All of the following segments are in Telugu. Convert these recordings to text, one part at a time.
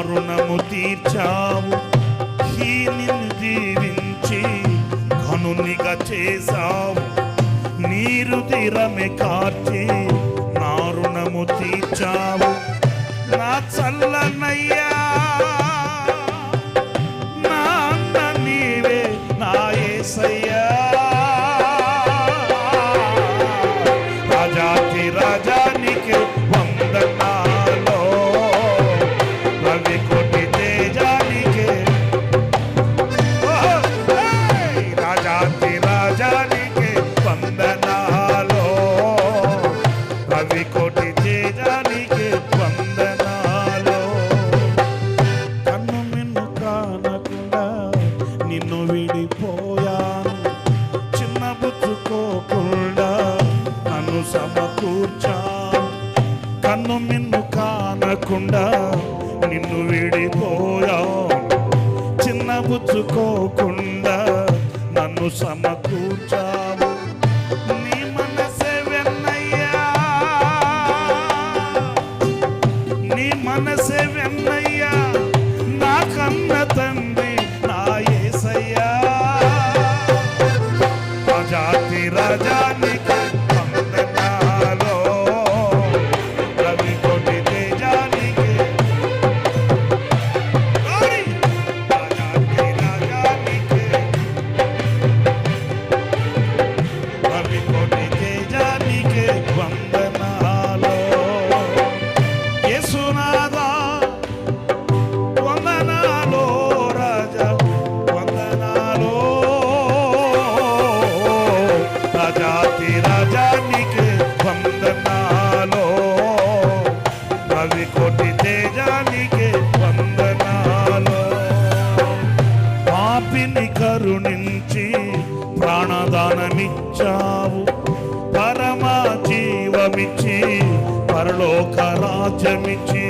రుణము తీర్చావు. హీనిని దీవించి కనునిగా చేశావు. నీరు తీరమే కార్చి నా రుణము తీర్చావు. నా చల్ల కోటి తేజానికి వందనాలో. కన్ను మిన్ను కానకుండా నిన్ను విడిపోయాను. చిన్న బుచ్చుకోకుండా నన్ను సమకూర్చాను. కన్ను మిన్ను కానకుండా నిన్ను విడిపోయాను. చిన్న బుచ్చుకోకుండా నన్ను సమకూర్చావు నీ నా కన్న తండ్రి నా యేసయ్యా రాజాతి రాజానికి వచ్చావు పరమ జీవమిచ్చి పరలోక రాజ్యమిచ్చి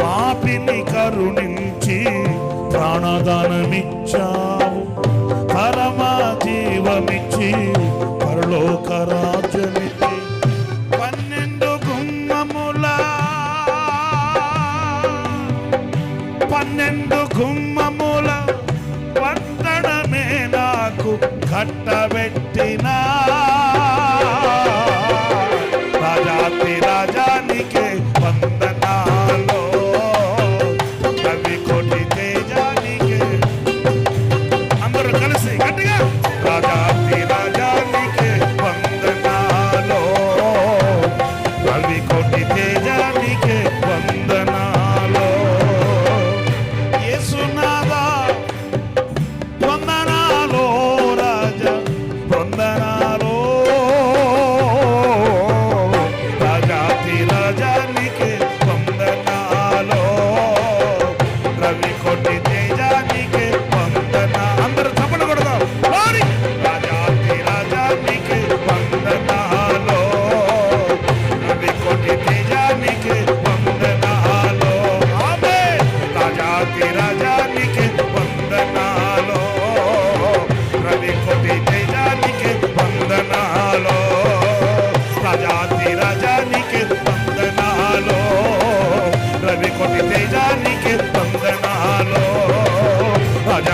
పాపిని కరుణించి ప్రాణదానమిచ్చావు. పరమ జీవమిచ్చి పరలోక రాజ్యమిచ్చి పన్నెండు గుమ్మముల. పన్నెండు గుమ్మ పెట్టినా. రాజాతి రాజా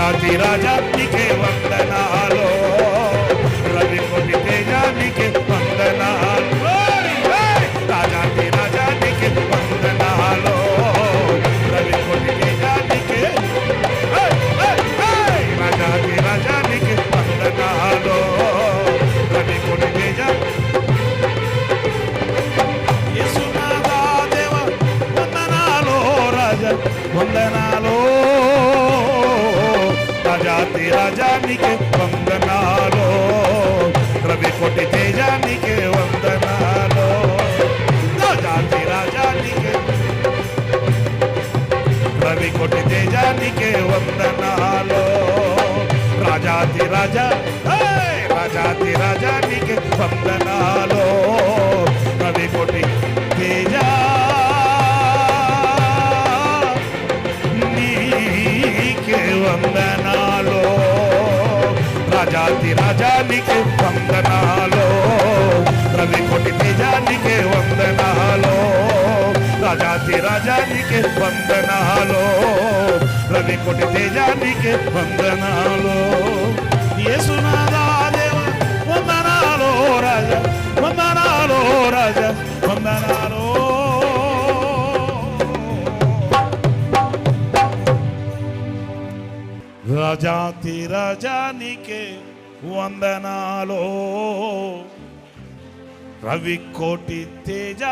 రాజాతి రాజానికి వందనాలో రవి కోటి తేజానికి వందనాలు రాజాతి రాజానికి వందనాలో రవి కోటి తేజానికి రాజాతి రాజానికి వందనాలో రవి కోటి తేజ యేసునాథా దేవ వందనాలో రాజా వందనాలో राजा तेरा जानी के वंदना लो रवि कोटि के जानी के वंदना लो राजा तेरा जानी के रवि कोटि के जानी के वंदना लो राजा तेरा जा राजा तेरा जानी के वंदना लो रवि कोटि के రాజాతి రాజానికి వందనాలో. రవి కొటి నిజానికి వందనాలో. రాజాతి రాజానికి వందనాలో. రవి కొటి తేజానికి వందనాలో. యేసునాదా దేవ వందనాలో రాజా వందనాలో రాజా వందనాలో. రాజాతి రాజానికే వందనాలో రవి కోటి తేజ